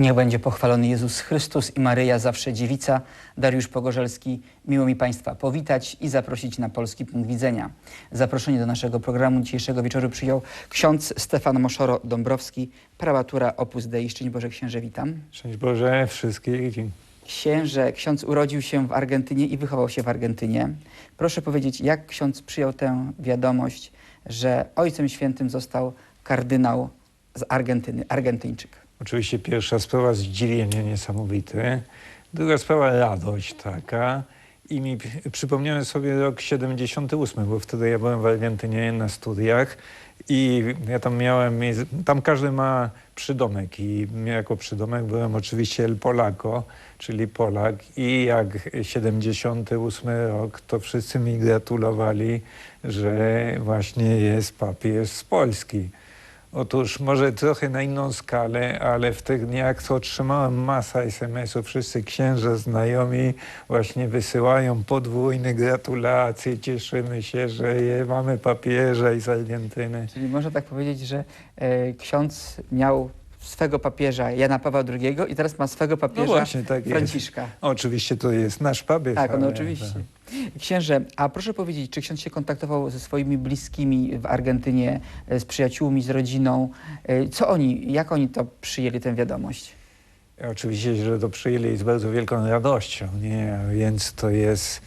Niech będzie pochwalony Jezus Chrystus i Maryja zawsze dziewica. Dariusz Pogorzelski, miło mi Państwa powitać i zaprosić na polski punkt widzenia. Zaproszenie do naszego programu dzisiejszego wieczoru przyjął ksiądz Stefan Moszoro-Dąbrowski, prawatura Opus Dei. Szczęść Boże Księże, witam. Szczęść Boże wszystkich. Dzień. Księże, ksiądz urodził się w Argentynie i wychował się w Argentynie. Proszę powiedzieć, jak ksiądz przyjął tę wiadomość, że Ojcem Świętym został kardynał z Argentyny, Argentyńczyk? Oczywiście pierwsza sprawa zdziwienie niesamowite. Druga sprawa radość taka. I mi przypomniałem sobie rok 78, bo wtedy ja byłem w Argentynie na studiach i ja tam miałem, tam każdy ma przydomek i ja jako przydomek byłem oczywiście El Polaco, czyli Polak i jak 78 rok, to wszyscy mi gratulowali, że właśnie jest papież z Polski. Otóż może trochę na inną skalę, ale w tych dniach to otrzymałem masa SMS-ów. Wszyscy księża, znajomi właśnie wysyłają podwójne gratulacje. Cieszymy się, że mamy papieża i z Argentyny. Czyli można tak powiedzieć, że e, ksiądz miał swego papieża Jana Pawła II i teraz ma swego papieża No właśnie, tak jest. Franciszka. Oczywiście to jest nasz papież. Tak, no ale- oczywiście. Księże, a proszę powiedzieć, czy ksiądz się kontaktował ze swoimi bliskimi w Argentynie, e, z przyjaciółmi, z rodziną? E, Co oni, jak oni to przyjęli tę wiadomość? Oczywiście, że to przyjęli z bardzo wielką radością, nie? Więc to jest,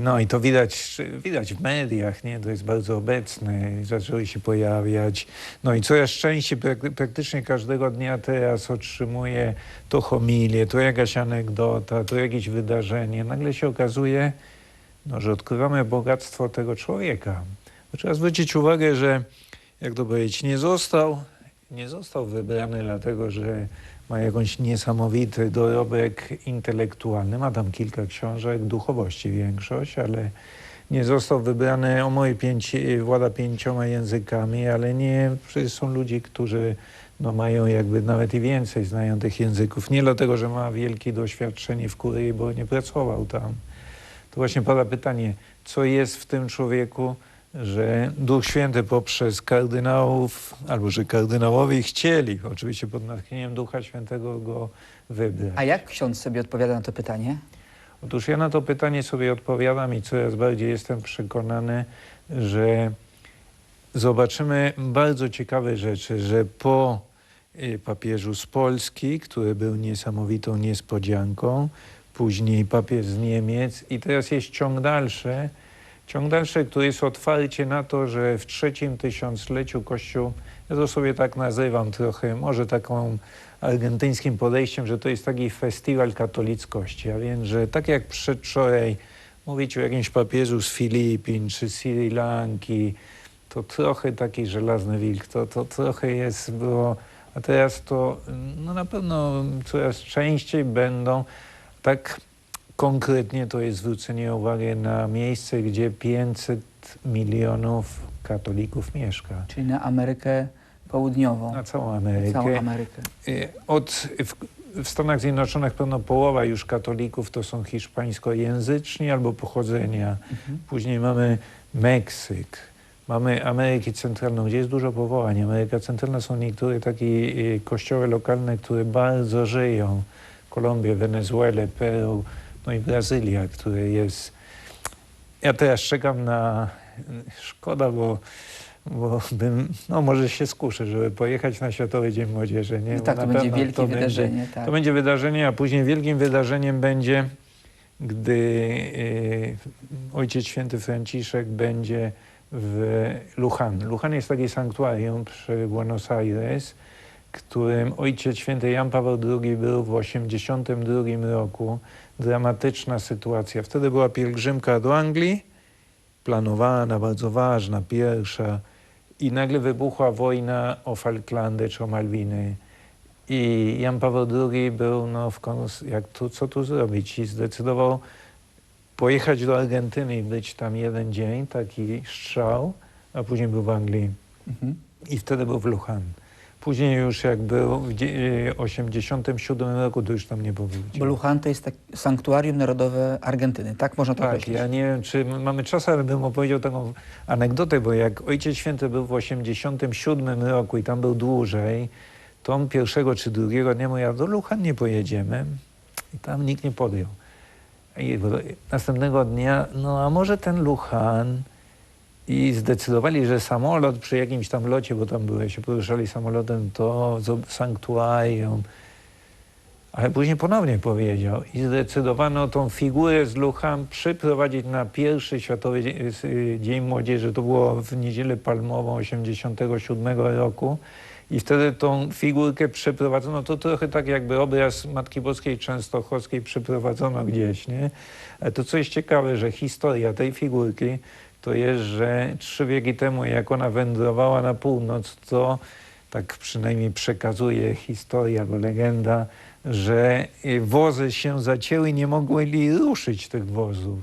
no i to widać, widać w mediach, nie? To jest bardzo obecne, zaczęły się pojawiać. No i coraz częściej, prak- praktycznie każdego dnia teraz otrzymuję to homilię, to jakaś anegdota, to jakieś wydarzenie. Nagle się okazuje, no, że odkrywamy bogactwo tego człowieka. Bo Trzeba zwrócić uwagę, że jak to powiedzieć, nie został, nie został wybrany dlatego, że ma jakąś niesamowity dorobek intelektualny. Ma tam kilka książek, duchowości większość, ale nie został wybrany o moje pięci, włada pięcioma językami, ale nie, przecież są ludzie, którzy no, mają jakby nawet i więcej, znają tych języków. Nie dlatego, że ma wielkie doświadczenie w kurii, bo nie pracował tam. To właśnie pada pytanie, co jest w tym człowieku, że Duch Święty poprzez kardynałów, albo że kardynałowie chcieli, oczywiście pod natchnieniem Ducha Świętego go wybrać. A jak ksiądz sobie odpowiada na to pytanie? Otóż ja na to pytanie sobie odpowiadam i coraz bardziej jestem przekonany, że zobaczymy bardzo ciekawe rzeczy, że po y, papieżu z Polski, który był niesamowitą niespodzianką, później papież z Niemiec i teraz jest ciąg dalszy, ciąg dalszy, który jest otwarcie na to, że w trzecim tysiącleciu Kościół, ja to sobie tak nazywam trochę, może taką argentyńskim podejściem, że to jest taki festiwal katolickości, a więc, że tak jak przedwczoraj mówić o jakimś papieżu z Filipin czy Sri Lanki, to trochę taki żelazny wilk, to, to trochę jest było, a teraz to no na pewno coraz częściej będą tak konkretnie to jest zwrócenie uwagi na miejsce, gdzie 500 milionów katolików mieszka. Czyli na Amerykę Południową, Na całą Amerykę. całą Amerykę. Y, Od, w, w Stanach Zjednoczonych pewno połowa już katolików to są hiszpańskojęzyczni albo pochodzenia. Mhm. Później mamy Meksyk, mamy Amerykę Centralną, gdzie jest dużo powołań. Ameryka Centralna są niektóre takie y, kościoły lokalne, które bardzo żyją. Kolumbię, Wenezuelę, Peru, no i Brazylia, które jest... Ja teraz czekam na... Szkoda, bo, bo bym, no może się skuszę, żeby pojechać na Światowy Dzień Młodzieży. Nie? Bo tak, to będzie wielkie to będzie- wydarzenie. tak. to będzie wydarzenie, a później wielkim wydarzeniem będzie, gdy e, Ojciec Święty Franciszek będzie w Lujan. Lujan jest taki sanktuarium przy Buenos Aires, którym Ojciec Święty Jan Paweł II był w 1982 roku. Dramatyczna sytuacja. Wtedy była pielgrzymka do Anglii, planowana, bardzo ważna, pierwsza. I nagle wybuchła wojna o Falklandy czy o Malwiny. I Jan Paweł II był, no, w kons- jak tu, co tu zrobić? I zdecydował pojechać do Argentyny i być tam jeden dzień, taki strzał, a później był w Anglii. Mhm. I wtedy był w Lujan. Później już jak był w dzie- y, 87 roku, to już tam nie. Bo Lujan to jest tak, sanktuarium narodowe Argentyny, tak można to Tak, określić? ja nie wiem, czy mamy czas, ale bym opowiedział taką anegdotę, bo jak Ojciec Święty był w 87 roku i tam był dłużej, Tą pierwszego czy drugiego dnia mówię, do Luchan nie pojedziemy. I tam nikt nie podjął. I następnego dnia, no a może ten Luchan i zdecydowali, że samolot przy jakimś tam locie, bo tam były, się poruszali samolotem, to sanktuarium. Ale później ponownie powiedział i zdecydowano tą figurę z Luchan przyprowadzić na pierwszy Światowy Dzie- Dzień Młodzieży. To było w Niedzielę Palmową 87 roku. I wtedy tą figurkę przeprowadzono, to trochę tak jakby obraz Matki Boskiej Częstochowskiej przeprowadzono gdzieś, nie? Ale to jest ciekawe, że historia tej figurki to jest, że trzy wieki temu, jak ona wędrowała na północ, to tak przynajmniej przekazuje historia, bo legenda, że y, wozy się zacięły nie mogli ruszyć tych wozów.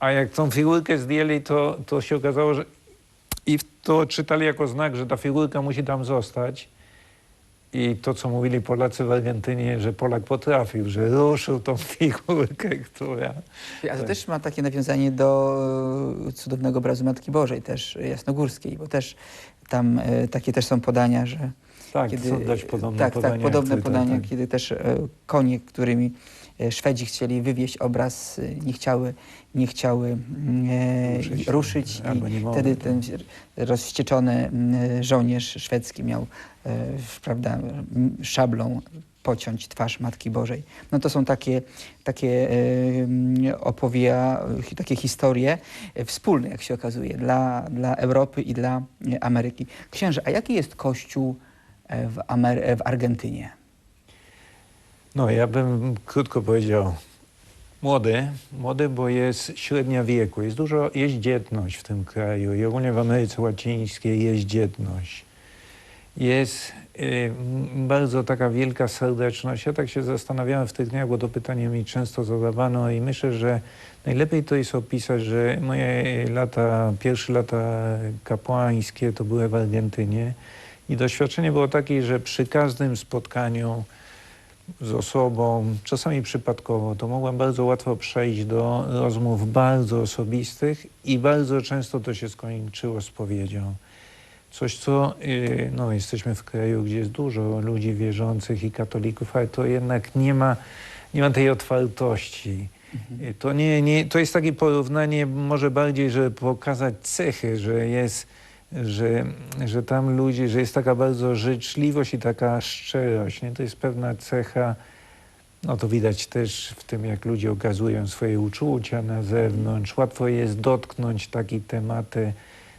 A jak tą figurkę zdjęli, to, to się okazało, że i to czytali jako znak, że ta figurka musi tam zostać. I to, co mówili Polacy w Argentynie, że Polak potrafił, że ruszył tą figurkę, która... A to Tak. też ma takie nawiązanie do e, cudownego obrazu Matki Bożej, też jasnogórskiej, bo też tam e, takie też są podania, że Tak, kiedy, są dość podobne tak, podania. tak, podobne podania, tak. kiedy też e, konie, którymi Szwedzi chcieli wywieźć obraz, e, nie chciały, nie chciały mm, e, Ruszyć, ruszyć albo nie i mogły, wtedy tak. ten rozwścieczony mm, żołnierz szwedzki miał e, prawda, szablą pociąć twarz Matki Bożej. No to są takie, takie e, mm, opowia, takie historie e, wspólne, jak się okazuje, dla, dla Europy i dla e, Ameryki. Księże, a jaki jest kościół e, w, Amery- e, w Argentynie? No, ja bym krótko powiedział młody, młody, bo jest średnia wieku. Jest dużo, jest dzietność w tym kraju i ogólnie w Ameryce Łacińskiej jest dzietność. Jest y, bardzo taka wielka serdeczność. Ja tak się zastanawiałem w tych dniach, bo to pytanie mi często zadawano i myślę, że najlepiej to jest opisać, że moje lata, pierwsze lata kapłańskie to były w Argentynie i doświadczenie było takie, że przy każdym spotkaniu z osobą, czasami przypadkowo, to mogłem bardzo łatwo przejść do rozmów bardzo osobistych i bardzo często to się skończyło spowiedzią. Coś, co, yy, no jesteśmy w kraju, gdzie jest dużo ludzi wierzących i katolików, ale to jednak nie ma, nie ma tej otwartości. Yy, To, nie, nie, to jest takie porównanie może bardziej, żeby pokazać cechy, że jest, że, że tam ludzie, że jest taka bardzo życzliwość i taka szczerość. Nie? To jest pewna cecha, no to widać też w tym, jak ludzie okazują swoje uczucia na zewnątrz. Łatwo jest dotknąć takie tematy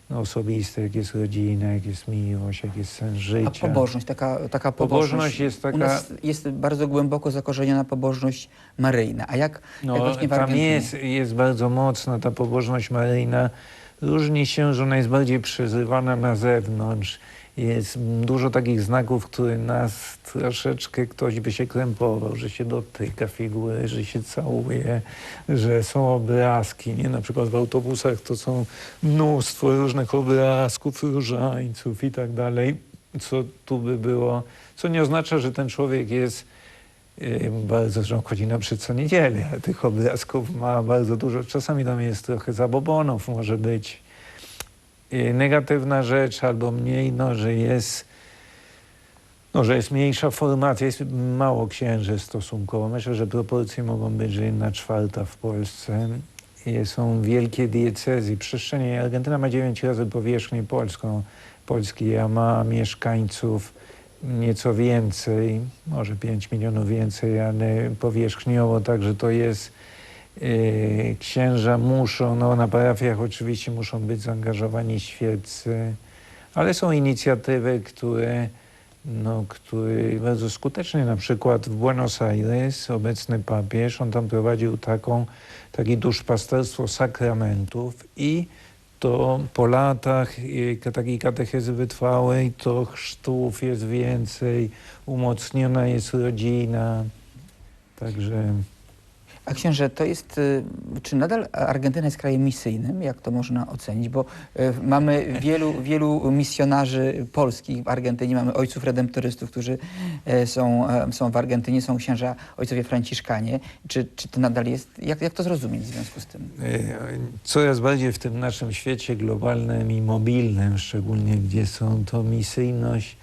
no, osobiste, jak jest rodzina, jak jest miłość, jak jest sens A życia. pobożność, taka, taka Pobożność pobożność. jest taka- U nas jest bardzo głęboko zakorzeniona pobożność maryjna. A jak, jak No, właśnie w tam jest, jest bardzo mocna ta pobożność maryjna. Różni się, że ona jest bardziej przezywana na zewnątrz. Jest dużo takich znaków, które nas troszeczkę ktoś by się krępował, że się dotyka figury, że się całuje, że są obrazki. Nie? Na przykład w autobusach to są mnóstwo różnych obrazków, różańców i tak dalej. Co tu by było, co nie oznacza, że ten człowiek jest bardzo, że chodzi na przykład co niedzielę, tych obrazków ma bardzo dużo. Czasami tam jest trochę zabobonów, może być Yy, negatywna rzecz albo mniej, no, że jest no, że jest mniejsza formacja, jest mało księży stosunkowo. Myślę, że proporcje mogą być, że jedna czwarta w Polsce. I są wielkie diecezji. Przestrzenie Argentyna ma 9 razy powierzchnię polską. Polski, a ma mieszkańców nieco więcej, może 5 milionów więcej, ale powierzchniowo także to jest yy, księża muszą, no na parafiach oczywiście muszą być zaangażowani świeccy, ale są inicjatywy, które, no, które bardzo skutecznie, na przykład w Buenos Aires obecny papież, on tam prowadził taką, takie duszpasterstwo sakramentów i to po latach takiej katechezy wytrwałej, to chrztów jest więcej, umocniona jest rodzina. Także A księże, to jest, y, czy nadal Argentyna jest krajem misyjnym? Jak to można ocenić? Bo y, mamy wielu, wielu misjonarzy polskich w Argentynie, mamy ojców redemptorystów, którzy e, są, są w Argentynie, są księża, ojcowie franciszkanie. Czy, czy to nadal jest, jak, jak to zrozumieć w związku z tym? y, coraz bardziej w tym naszym świecie globalnym i mobilnym, szczególnie gdzie są to misyjność,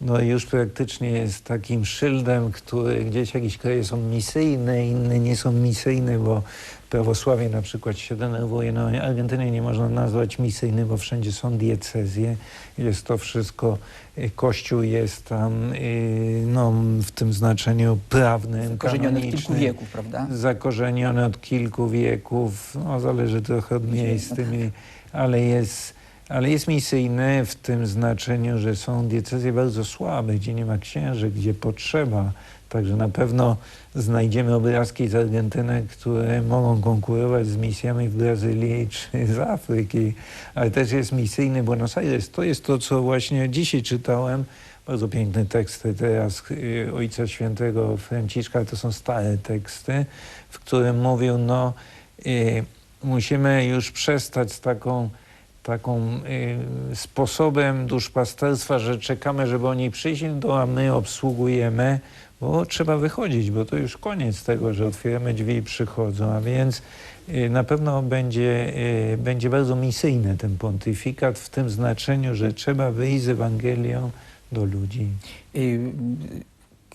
no już praktycznie jest takim szyldem, który gdzieś jakieś kraje są misyjne, inne nie są misyjne, bo prawosławie na przykład się denerwuje. No Argentyny nie można nazwać misyjny, bo wszędzie są diecezje. Jest to wszystko, y, kościół jest tam y, no, w tym znaczeniu prawnym, Korzeniony w kilku wieków, prawda? zakorzenione od kilku wieków, no zależy trochę od miejsc, tymi, ale jest, ale jest misyjny w tym znaczeniu, że są diecezje bardzo słabe, gdzie nie ma księży, gdzie potrzeba. Także na pewno znajdziemy obrazki z Argentyny, które mogą konkurować z misjami w Brazylii czy z Afryki, ale też jest misyjny Buenos Aires. To jest to, co właśnie dzisiaj czytałem. Bardzo piękne teksty teraz y, Ojca Świętego Franciszka, to są stare teksty, w którym mówił, no y, musimy już przestać z taką, taką y, sposobem duszpasterstwa, że czekamy, żeby oni przyszli, to a my obsługujemy, bo trzeba wychodzić, bo to już koniec tego, że otwieramy drzwi i przychodzą, a więc y, na pewno będzie, y, będzie bardzo misyjny ten pontyfikat w tym znaczeniu, że trzeba wyjść z Ewangelią do ludzi.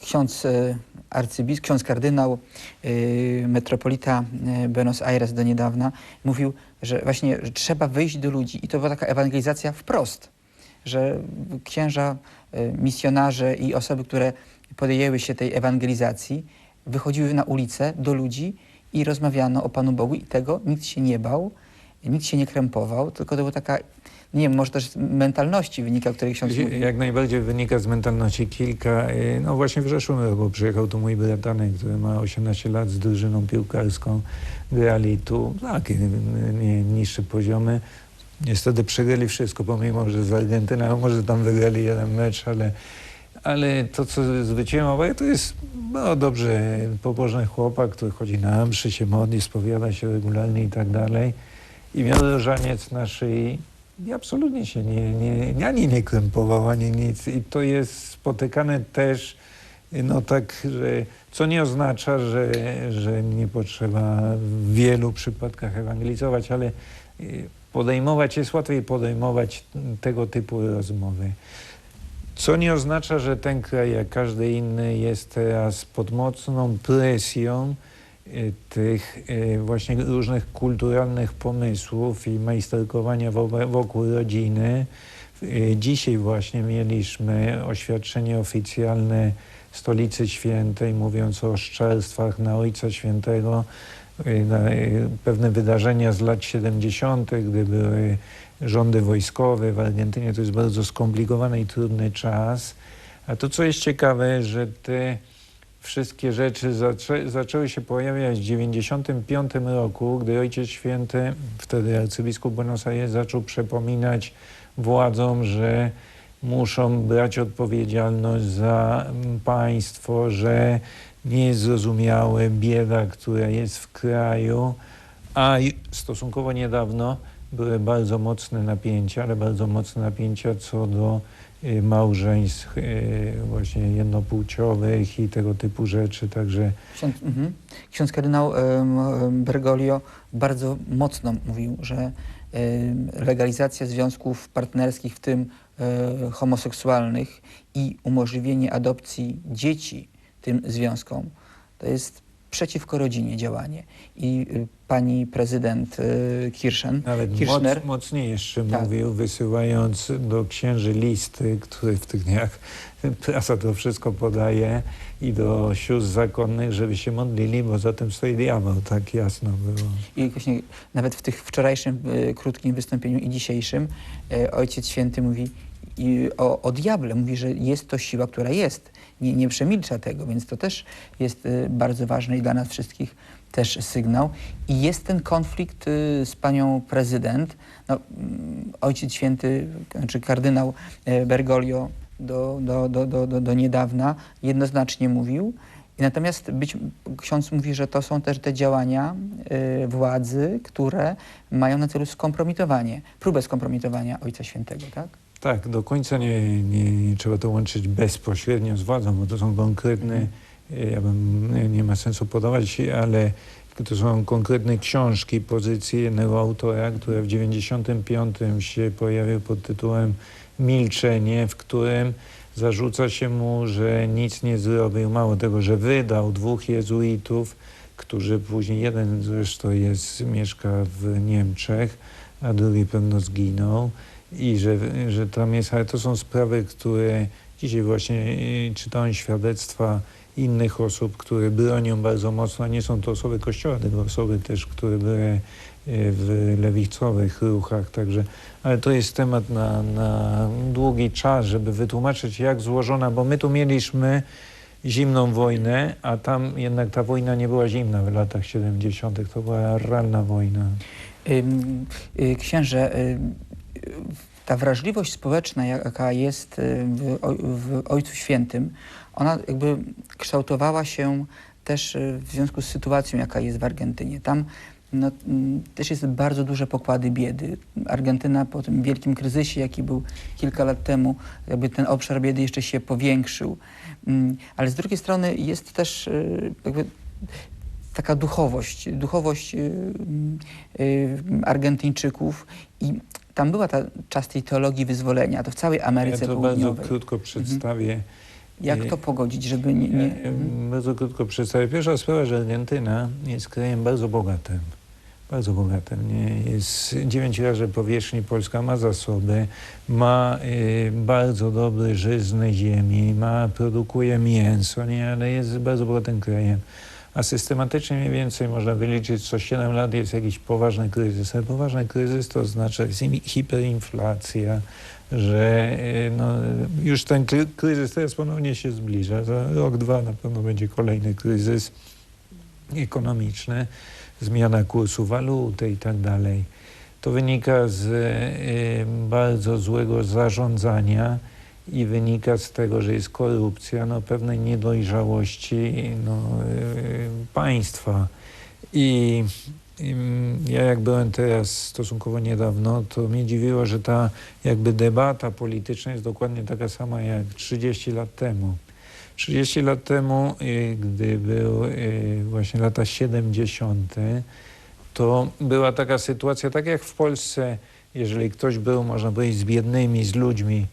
Ksiądz e, arcybiskup, ksiądz kardynał, y, metropolita e, Buenos Aires do niedawna mówił, że właśnie że trzeba wyjść do ludzi. I to była taka ewangelizacja wprost, że księża, e, misjonarze i osoby, które podjęły się tej ewangelizacji, wychodziły na ulicę do ludzi i rozmawiano o Panu Bogu i tego nikt się nie bał, nikt się nie krępował, tylko to była taka, nie wiem, może też z mentalności wynika, o której ksiądz mówił. Jak najbardziej wynika z mentalności kilka. y, No właśnie w zeszłym roku przyjechał tu mój bratanek, który ma 18 lat z drużyną piłkarską. Grali tu, tak, y, nie, niższe poziomy. Niestety przegrali wszystko, pomimo, że z Argentyny, a może tam wygrali jeden mecz, ale, ale to, co zwróciłem uwagę, to jest no, dobrze pobożny chłopak, który chodzi na mszy, się modli, spowiada się regularnie i tak dalej. I miał różaniec na szyi i absolutnie się nie, nie, ani nie krępował, ani nic. I to jest spotykane też, no tak, że co nie oznacza, że, że nie potrzeba w wielu przypadkach ewangelizować, ale y, podejmować, jest łatwiej podejmować tego typu rozmowy. Co nie oznacza, że ten kraj, jak każdy inny, jest teraz pod mocną presją tych y, właśnie różnych kulturalnych pomysłów i majsterkowania wo- wokół rodziny. Y, Dzisiaj właśnie mieliśmy oświadczenie oficjalne Stolicy Świętej, mówiąc o oszczerstwach na Ojca Świętego, y, pewne wydarzenia z lat 70., gdy były rządy wojskowe w Argentynie. To jest bardzo skomplikowany i trudny czas. A to, co jest ciekawe, że te wszystkie rzeczy zaczę, zaczęły się pojawiać w 95 roku, gdy Ojciec Święty, wtedy arcybiskup Buenos Aires, zaczął przypominać władzom, że muszą brać odpowiedzialność za mm, państwo, że nie jest zrozumiałe bieda, która jest w kraju, a stosunkowo niedawno były bardzo mocne napięcia, ale bardzo mocne napięcia co do małżeństw y, właśnie jednopłciowych i tego typu rzeczy, także Ksiądz, mhm. Ksiądz kardynał Bergoglio bardzo mocno mówił, że legalizacja związków partnerskich, w tym e, homoseksualnych i umożliwienie adopcji dzieci tym związkom, to jest przeciwko rodzinie działanie. I y, pani prezydent y, Kirchen, Nawet Kirchner, moc, mocniej jeszcze Tak. mówił, wysyłając do księży listy, które w tych dniach prasa to wszystko podaje i do sióstr zakonnych, żeby się modlili, bo za tym stoi diabeł, tak jasno było. I właśnie nawet w tych wczorajszym e, krótkim wystąpieniu i dzisiejszym e, Ojciec Święty mówi i o, o diable, mówi, że jest to siła, która jest. Nie, nie przemilcza tego, więc to też jest e, bardzo ważny i dla nas wszystkich też sygnał. I jest ten konflikt e, z panią prezydent. No, mm, Ojciec Święty, znaczy kardynał e, Bergoglio do, do, do, do, do, do niedawna jednoznacznie mówił, Natomiast być, ksiądz mówi, że to są też te działania y, władzy, które mają na celu skompromitowanie, próbę skompromitowania Ojca Świętego, tak? Tak, do końca nie, nie, nie trzeba to łączyć bezpośrednio z władzą, bo to są konkretne, ja bym, nie- nie ma sensu podawać, ale to są konkretne książki, pozycje jednego autora, które w 95 się pojawił pod tytułem Milczenie, w którym Zarzuca się mu, że nic nie zrobił, mało tego, że wydał dwóch jezuitów, którzy później, jeden zresztą jest, mieszka w Niemczech, a drugi pewno zginął i że, że tam jest, ale to są sprawy, które dzisiaj właśnie y, czytałem świadectwa innych osób, które bronią bardzo mocno, nie są to osoby Kościoła, tylko osoby też, które były y, w lewicowych ruchach, także, ale to jest temat na, na długi czas, żeby wytłumaczyć, jak złożona, bo my tu mieliśmy zimną wojnę, a tam jednak ta wojna nie była zimna w latach 70., to była realna wojna. Y, Księże, ta wrażliwość społeczna, jaka jest y, w, w Ojcu Świętym, ona jakby kształtowała się też y, w związku z sytuacją, jaka jest w Argentynie. Tam no, mm, też jest bardzo duże pokłady biedy. Argentyna po tym wielkim kryzysie, jaki był kilka lat temu, jakby ten obszar biedy jeszcze się powiększył. Mm, Ale z drugiej strony jest też y, jakby taka duchowość, duchowość Argentyńczyków i tam była ta czas tej teologii wyzwolenia, to w całej Ameryce ja to bardzo Południowej. Mhm. krótko przedstawię. Jak to pogodzić, żeby nie... nie em, Bardzo krótko przedstawię. Pierwsza sprawa, że Argentyna jest krajem bardzo bogatym. Bardzo bogatym. Nie? Jest dziewięć razy powierzchni Polska, ma zasoby, ma y, bardzo dobre żyzne ziemi, ma, produkuje mięso, nie? ale jest bardzo bogatym krajem. A systematycznie mniej więcej można wyliczyć, co 7 lat jest jakiś poważny kryzys. Ale poważny kryzys to oznacza hiperinflacja, że y, no, już ten kry- kryzys teraz ponownie się zbliża. Za rok, dwa na pewno będzie kolejny kryzys ekonomiczny, zmiana kursu waluty i tak dalej. To wynika z y, bardzo złego zarządzania i wynika z tego, że jest korupcja, no, pewnej niedojrzałości no, y, państwa. I ym, ja jak byłem teraz stosunkowo niedawno, to mnie dziwiło, że ta jakby debata polityczna jest dokładnie taka sama jak 30 lat temu. 30 lat temu, y, gdy był y, właśnie lata 70., to była taka sytuacja, tak jak w Polsce, jeżeli ktoś był, można powiedzieć, z biednymi, z ludźmi,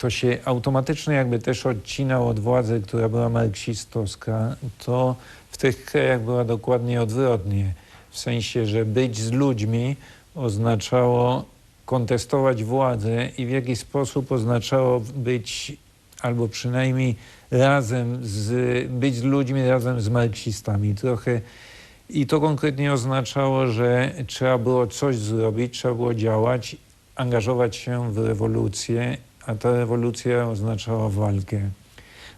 to się automatycznie jakby też odcinał od władzy, która była marksistowska, to w tych krajach była dokładnie odwrotnie. W sensie, że być z ludźmi oznaczało kontestować władzę i w jakiś sposób oznaczało być albo przynajmniej razem z, być z ludźmi razem z marksistami. Trochę i to konkretnie oznaczało, że trzeba było coś zrobić, trzeba było działać, angażować się w rewolucję, a ta rewolucja oznaczała walkę.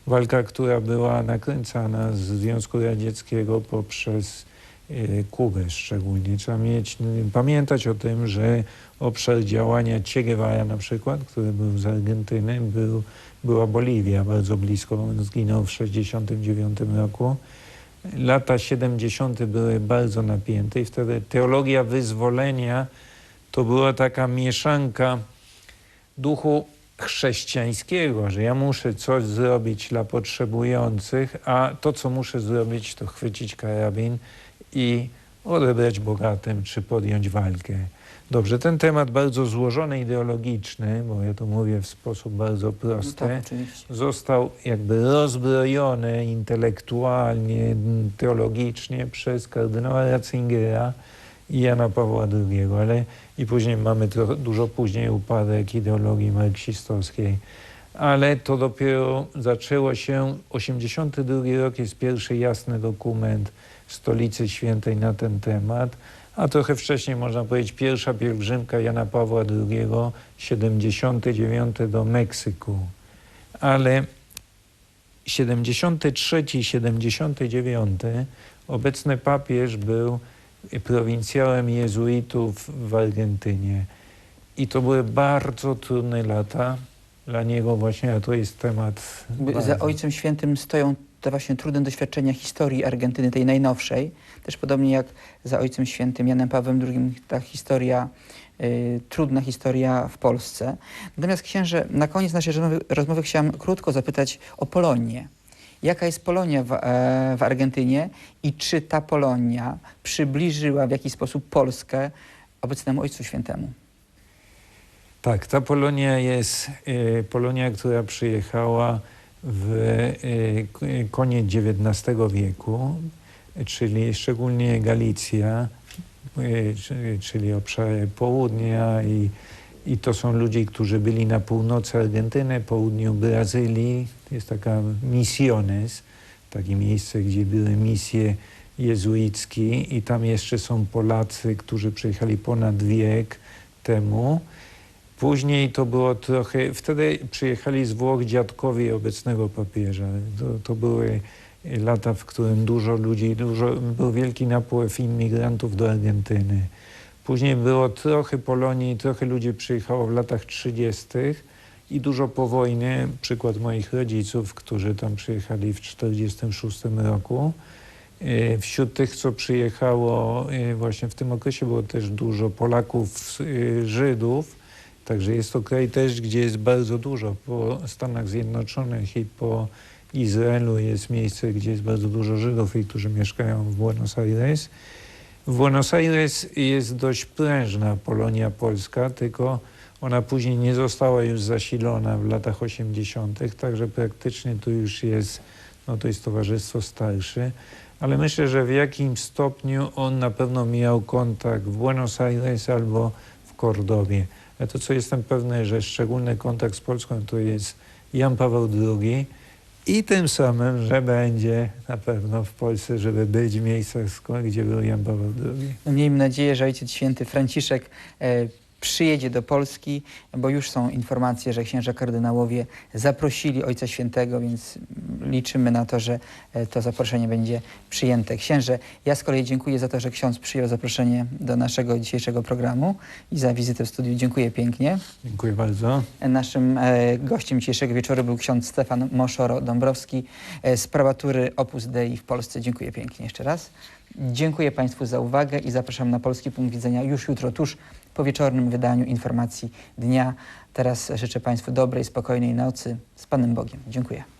Walka, która była nakręcana z Związku Radzieckiego poprzez y, Kubę szczególnie. Trzeba mieć, pamiętać o tym, że obszar działania Che Guevara na przykład, który był z Argentyny, był, była Boliwia bardzo blisko. On zginął w 1969 roku. Lata 70. były bardzo napięte i wtedy teologia wyzwolenia to była taka mieszanka duchu chrześcijańskiego, że ja muszę coś zrobić dla potrzebujących, a to, co muszę zrobić, to chwycić karabin i odebrać bogatym, czy podjąć walkę. Dobrze, ten temat bardzo złożony ideologiczny, bo ja to mówię w sposób bardzo no prosty, tak, oczywiście. został jakby rozbrojony intelektualnie, teologicznie przez kardynała Ratzingera i Jana Pawła II, ale i później mamy trochę, dużo później upadek ideologii marksistowskiej. Ale to dopiero zaczęło się, 82 rok jest pierwszy jasny dokument Stolicy Świętej na ten temat, a trochę wcześniej można powiedzieć pierwsza pielgrzymka Jana Pawła II, 79 do Meksyku. Ale 73 i 79 obecny papież był prowincjałem jezuitów w Argentynie. I to były bardzo trudne lata dla niego właśnie, a to jest temat... Jakby Za bardzo- Ojcem Świętym stoją te właśnie trudne doświadczenia historii Argentyny, tej najnowszej. Też podobnie jak za Ojcem Świętym Janem Pawłem II ta historia, y, trudna historia w Polsce. Natomiast księże, na koniec naszej rozmowy, rozmowy chciałam krótko zapytać o Polonię. Jaka jest Polonia w, e, w Argentynie i czy ta Polonia przybliżyła w jakiś sposób Polskę obecnemu Ojcu Świętemu? Tak, ta Polonia jest e, Polonia, która przyjechała w e, koniec XIX wieku, czyli szczególnie Galicja, czy- czyli obszary południa i, i to są ludzie, którzy byli na północy Argentyny, południu Brazylii. Jest taka Misiones, takie miejsce, gdzie były misje jezuickie i tam jeszcze są Polacy, którzy przyjechali ponad wiek temu. Później to było trochę, wtedy przyjechali z Włoch dziadkowie obecnego papieża. To, to były lata, w którym dużo ludzi, dużo, był wielki napływ imigrantów do Argentyny. Później było trochę Polonii, trochę ludzi przyjechało w latach 30. i dużo po wojnie. Przykład moich rodziców, którzy tam przyjechali w 46 roku. E, Wśród tych, co przyjechało e, właśnie w tym okresie, było też dużo Polaków, e, Żydów. Także jest to kraj też, gdzie jest bardzo dużo. Po Stanach Zjednoczonych i po Izraelu jest miejsce, gdzie jest bardzo dużo Żydów i którzy mieszkają w Buenos Aires. Buenos Aires jest dość prężna Polonia Polska, tylko ona później nie została już zasilona w latach 80., także praktycznie tu już jest, no to jest towarzystwo starsze. Ale myślę, że w jakimś stopniu on na pewno miał kontakt w Buenos Aires albo w Kordobie. A to, co jestem pewny, że szczególny kontakt z Polską to jest Jan Paweł II i tym samym, że będzie na pewno w Polsce, żeby być w miejscach, gdzie był Jan Paweł II. No, miejmy nadzieję, że Ojciec Święty Franciszek e, przyjedzie do Polski, bo już są informacje, że księża kardynałowie zaprosili Ojca Świętego, więc liczymy na to, że e, to zaproszenie będzie przyjęte. Księże, ja z kolei dziękuję za to, że ksiądz przyjął zaproszenie do naszego dzisiejszego programu i za wizytę w studiu. Dziękuję pięknie. Dziękuję bardzo. Naszym e, gościem dzisiejszego wieczoru był ksiądz Stefan Moszoro-Dąbrowski e, z probatury Opus Dei w Polsce. Dziękuję pięknie jeszcze raz. Dziękuję Państwu za uwagę i zapraszam na Polski Punkt Widzenia już jutro, tuż po wieczornym wydaniu informacji dnia. Teraz życzę Państwu dobrej, spokojnej nocy. Z Panem Bogiem. Dziękuję.